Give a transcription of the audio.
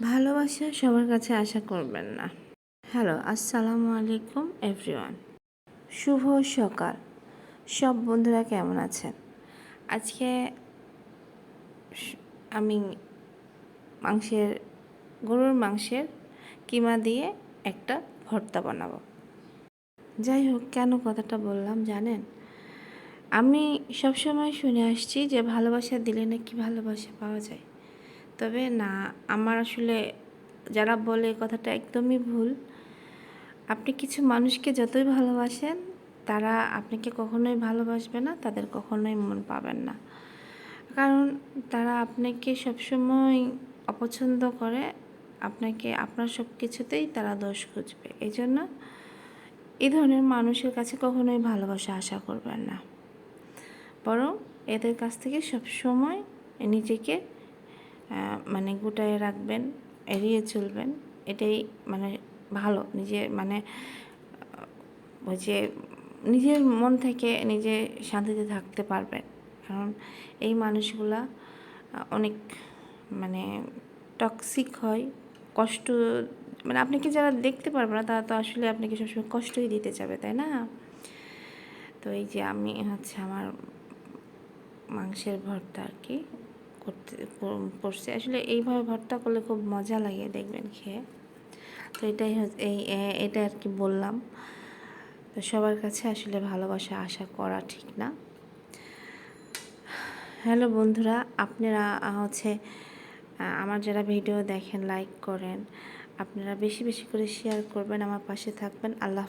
ভালোবাসা সবার কাছে আশা করবেন না। হ্যালো আসসালামু আলাইকুম এভরিওয়ান শুভ সকাল। সব বন্ধুরা কেমন আছেন? আজকে আমি মাংসের, গরুর মাংসের কিমা দিয়ে একটা ভর্তা বানাবো। যাই হোক, কেন কথাটা বললাম জানেন? আমি সবসময় শুনে আসছি যে ভালোবাসা দিলে নাকি ভালোবাসা পাওয়া যায়। তবে না, আমার আসলে যারা বলে কথাটা একদমই ভুল। আপনি কিছু মানুষকে যতই ভালোবাসেন, তারা আপনাকে কখনোই ভালোবাসবে না, তাদের কখনোই মন পাবেন না। কারণ তারা আপনাকে সবসময় অপছন্দ করে, আপনাকে, আপনার সব কিছুতেই তারা দোষ খুঁজবে। এই জন্য এই ধরনের মানুষের কাছে কখনোই ভালোবাসা আশা করবেন না। বরং এদের কাছ থেকে সবসময় নিজেকে মানে গুটায়ে রাখবেন, এড়িয়ে চলবেন, এটাই মানে ভালো। নিজের মানে ওই যে নিজের মন থেকে নিজে শান্তিতে থাকতে পারবেন। কারণ এই মানুষগুলা অনেক মানে টক্সিক হয়, কষ্ট মানে আপনাকে যারা দেখতে পারবে না, তারা তো আসলে আপনাকে সবসময় কষ্টই দিতে যাবে, তাই না? তো এই যে আমি হচ্ছে আমার মাংসের ভর্তা আর কি। করতে কর- করছি আসলে এইভাবে ভর্তা করলে খুব মজা লাগে দেখবেন খেয়ে। তো এটাই হচ্ছে, এই এটা আর কি বললাম। তো সবার কাছে আসলে ভালোবাসা, আশা করা ঠিক না। হ্যালো বন্ধুরা, আপনারা হচ্ছে আমার যারা ভিডিও দেখেন লাইক করেন, আপনারা বেশি বেশি করে শেয়ার করবেন, আমার পাশে থাকবেন। আল্লাহ।